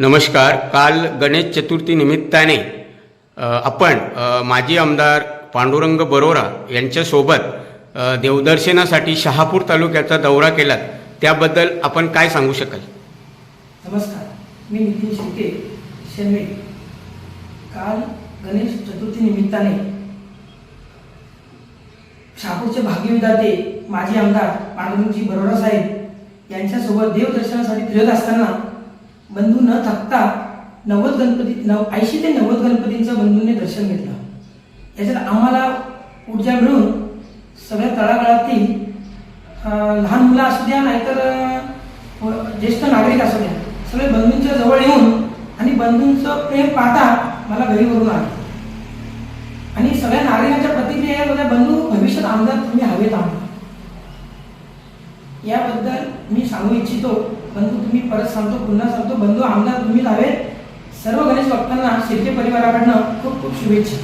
नमस्कार. काल गणेश चतुर्थी निमित्ताने आपण माजी आमदार पांडुरंग बरोरा यांच्यासोबत देवदर्शनासाठी शहापूर तालुक्याचा दौरा केला त्याबद्दल आपण काय सांगू शकाल? नमस्कार. मी नितीन शिर्के शेनवे. काल गणेश चतुर्थी निमित्ताने शहापूरचे भाग्यविधाते माजी आमदार पांडुरंगजी बरोरा साहेब यांच्यासोबत देवदर्शनासाठी फिरत असताना बंधू न थकता नव्वद गणपती नव ऐंशी ते नव्वद गणपतींचं बंधूंनी दर्शन घेतलं. याच्यात आम्हाला ऊर्जा मिळून सगळ्या तळागाळातील लहान मुलं असू द्या नाहीतर ज्येष्ठ नागरिक असू द्या सगळे बंधूंच्या जवळ येऊन आणि बंधूंचं प्रेम पाहता मला घरी वरून आलं. आणि सगळ्या नागरिकांच्या प्रतिक्रिया या बंधू भविष्यात आमदार तुम्ही हवेत आमदार याबद्दल मी सांगू इच्छितो. बंधू तुम्ही परत सांगतो पुन्हा सांगतो बंधू आमदार तुम्ही लावे सर्व गणेश भक्तांना शिर्के परिवाराकडनं खूप खूप शुभेच्छा.